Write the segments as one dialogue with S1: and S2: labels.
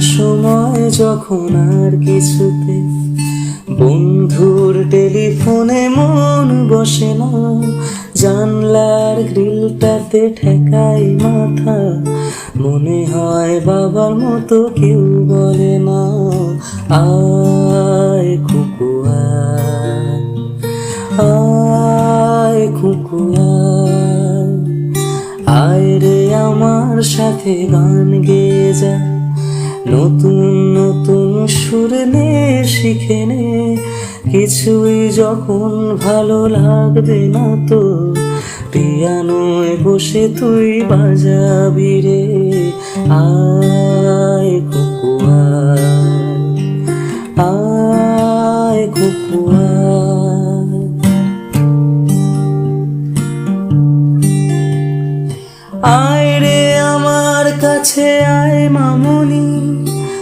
S1: সময় যখন আর কিছুতে। বন্ধুর টেলিফোনে মন বসে না। জানলার গ্রিলটাতে ঠেকাই মাথা। মনে হয় বাবার মতো কেউ বলে না। আয় কুকু আয় আয় আয় রে আমার সাথে গান গেয়ে যা। নতুন নতুন সুর নে, শিখে নে। কিছুই যখন ভালো লাগবে না তো পিয়ানোয় বসে তুই বাজাবি রে। আয় কুকু আয়। আয় কুকু আয়। আয় রে আমার কাছে, আয় মামুনি।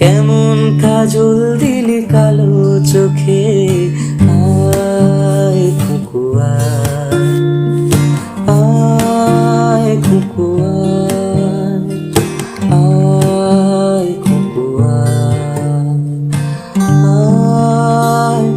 S1: কেমন কাজল দিলি কালো চোখে। আয় খুকুয়া আয় খুকুয়া আয় খুকুয়া আয় আয়